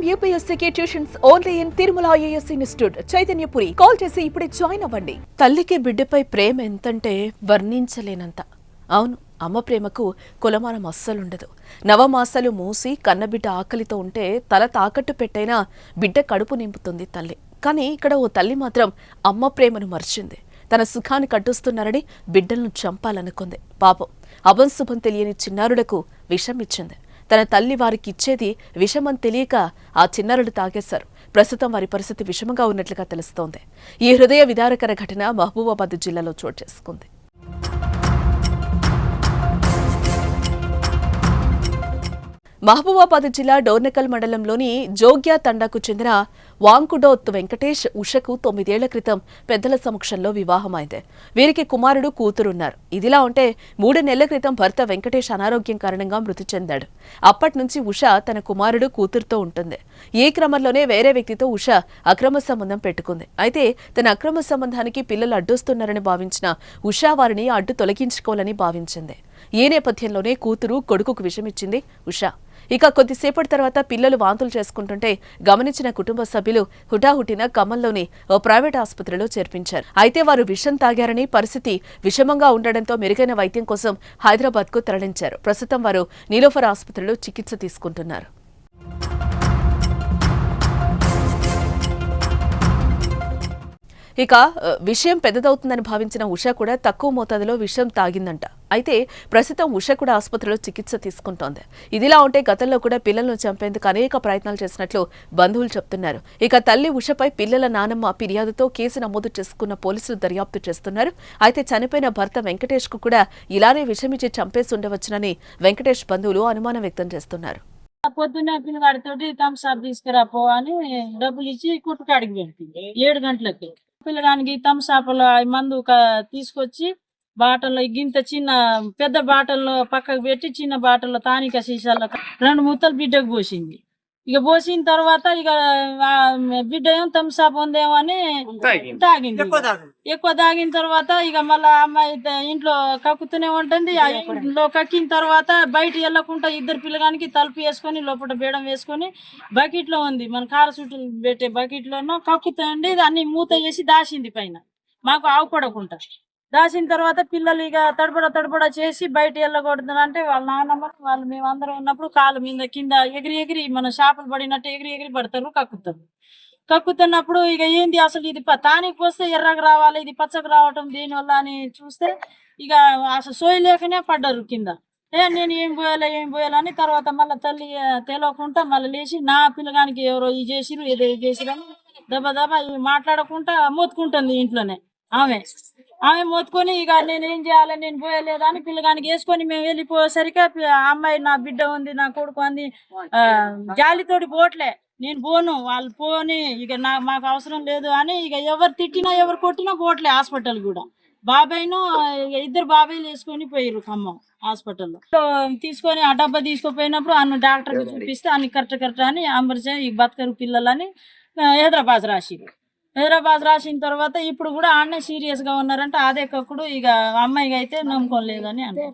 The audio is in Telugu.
I'm యూపీఎస్సీకి tuitions only in Tirumala IAS institute Chaitanyapuri call చేసి ఇప్పుడే జాయిన్ అవ్వండి. తల్లికి బిడ్డపై ప్రేమ ఎంతంటే వర్ణించలేనంత. అవును అమ్మ ప్రేమకు కులమానం అస్సలుండదు. నవమాసాలు మూసి కన్నబిడ్డ ఆకలితో ఉంటే తల తాకట్టు పెట్టైనా బిడ్డ కడుపు నింపుతుంది తల్లి. కానీ ఇక్కడ ఓ తల్లి మాత్రం అమ్మ ప్రేమను మర్చింది. తన సుఖాన్ని కట్టుస్తున్నారని బిడ్డలను చంపాలనుకుంది. పాపం అభంశుభం తెలియని చిన్నారులకు విషం ఇచ్చింది తన తల్లి వారికి ఇచ్చేది విషమని తెలియక ఆ చిన్నారులు తాగేశారు. ప్రస్తుతం వారి పరిస్థితి విషమంగా ఉన్నట్లుగా తెలుస్తోంది. ఈ హృదయ విదారకర ఘటన మహబూబాబాద్ జిల్లాలో చోటు చేసుకుంది. మహబూబాబాద్ జిల్లా డోర్నకల్ మండలంలోని జోగ్యా తండాకు చెందిన వాంకుడోత్ వెంకటేష్ ఉషకు తొమ్మిదేళ్ళ క్రితం పెద్దల సమక్షంలో వివాహమైంది. వీరికి కుమారుడు కూతురున్నారు. ఇదిలా ఉంటే మూడు నెలల క్రితం భర్త వెంకటేష్ అనారోగ్యం కారణంగా మృతి చెందాడు. అప్పటి నుంచి ఉష తన కుమారుడు కూతురుతో ఉంటుంది. ఈ క్రమంలోనే వేరే వ్యక్తితో ఉష అక్రమ సంబంధం పెట్టుకుంది. అయితే తన అక్రమ సంబంధానికి పిల్లలు అడ్డొస్తున్నారని భావించిన ఉషా వారిని అడ్డు తొలగించుకోవాలని భావించింది. ఈ నేపథ్యంలోనే కూతురు కొడుకుకు విషమిచ్చింది ఉషా. ఇక కొద్దిసేపటి తర్వాత పిల్లలు వాంతులు చేసుకుంటుంటే గమనించిన కుటుంబ సభ్యులు హుటాహుటిన ఖమ్మంలోని ఓ ప్రైవేట్ ఆసుపత్రిలో చేర్పించారు. అయితే వారు విషం తాగారని పరిస్థితి విషమంగా ఉండడంతో మెరుగైన వైద్యం కోసం హైదరాబాద్కు తరలించారు. ప్రస్తుతం వారు నీలోఫర్ ఆసుపత్రిలో చికిత్స తీసుకుంటున్నారు. ఇక విషయం పెద్దదవుతుందని భావించిన ఉష కూడా తక్కువ మోతాదులో విషయం తాగిందంట. అయితే ప్రస్తుతం ఉష కూడా ఆసుపత్రిలో చికిత్స తీసుకుంటోంది. ఇదిలా ఉంటే గతంలో కూడా పిల్లలను చంపేందుకు అనేక ప్రయత్నాలు చేసినట్లు బంధువులు చెప్తున్నారు. ఇక తల్లి ఉషపై పిల్లల నానమ్మ ఫిర్యాదుతో కేసు నమోదు చేసుకున్న పోలీసులు దర్యాప్తు చేస్తున్నారు. అయితే చనిపోయిన భర్త వెంకటేష్కు కూడా ఇలానే విషమిచ్చి చంపేసి ఉండవచ్చునని వెంకటేష్ బంధువులు అనుమానం వ్యక్తం చేస్తున్నారు. పొద్దున్న పిల్లగాడితోటి థమ్స్ అప్ తీసుకురా అని డబ్బులు ఇచ్చి కుట్టుకాడికి వెళ్తుంది ఏడు గంటలకి. పిల్లగానికి థమ్స్ అప్ మందు తీసుకొచ్చి బాటల్లో గింత చిన్న పెద్ద బాటల్లో పక్కకు పెట్టి చిన్న బాటల్లో తానిక సీసాల్లో రెండు ముద్దలు బిడ్డకు పోసింది. ఇక పోసిన తర్వాత ఇక బిడ్డ ఏం థమ్స్ అప్ ఉందేమో అని తాగింది. ఎక్కువ తాగిన తర్వాత ఇక మళ్ళా అమ్మాయి ఇంట్లో కక్కుతూనే ఉంటుంది. ఇంట్లో కక్కిన తర్వాత బయట వెళ్ళకుండా ఇద్దరు పిల్లగానికి తలుపు వేసుకొని లోపల బేడం వేసుకొని బకెట్లో ఉంది. మన కార చుట్టూ పెట్టే బకెట్ లోనో కక్కుతుంది అన్ని మూత వేసి దాసింది పైన. మాకు ఆవుపడకుండా దాచిన తర్వాత పిల్లలు ఇక తడబడ తడబడ చేసి బయట వెళ్ళకూడదు అంటే వాళ్ళ నాన్నమ్మ వాళ్ళు మేమందరం ఉన్నప్పుడు కాలు మీద కింద ఎగిరి ఎగిరి మన చేపలు పడినట్టు ఎగిరి ఎగిరి పడతారు కక్కుతారు. కక్కుతున్నప్పుడు ఇక ఏంది అసలు ఇది తానికి పోస్తే ఎర్రకు రావాలి ఇది పచ్చకు రావటం దీనివల్ల అని చూస్తే ఇక అసలు సోయి లేకనే పడ్డారు కింద. ఏ నేను ఏం పోయాలా ఏం పోయాలని తర్వాత మళ్ళీ తల్లి తెలవకుండా తెలియకుండా మళ్ళీ లేచి నా పిల్లగానికి ఎవరో ఇది చేసిరు ఏదో ఇది చేసిరు అని దెబ్బ దెబ్బ మాట్లాడకుండా మోతుకుంటుంది ఇంట్లోనే. ఆమె ఆమె మొత్తుకొని ఇక నేను ఏం చేయాలి? నేను పోయలేదా అని పిల్లగానికి వేసుకొని మేము వెళ్ళిపోయేసరికి ఆ అమ్మాయి నా బిడ్డ ఉంది నా కొడుకు అంది జాలితోటి పోట్లే. నేను పోను వాళ్ళు పోని ఇక నా మాకు అవసరం లేదు అని ఇక ఎవరు తిట్టినా ఎవరు కొట్టినా పోట్లే హాస్పిటల్ కూడా. బాబాయ్ను ఇక ఇద్దరు బాబాయ్లు వేసుకొని పోయారు ఖమ్మం హాస్పిటల్లో. తీసుకొని ఆ డబ్బా తీసుకుపోయినప్పుడు అన్న డాక్టర్ చూపిస్తే అన్ని కరెక్ట్ కరెక్ట్ అని అమర్చే ఈ బతకరు పిల్లలని హైదరాబాద్ రాసిరు హైదరాబాద్ రాసిన తర్వాత ఇప్పుడు కూడా ఆడనే సీరియస్గా ఉన్నారంటే. అదే కక్కుడు ఇక అమ్మాయికి అయితే నమ్ముకోలేదని లేదని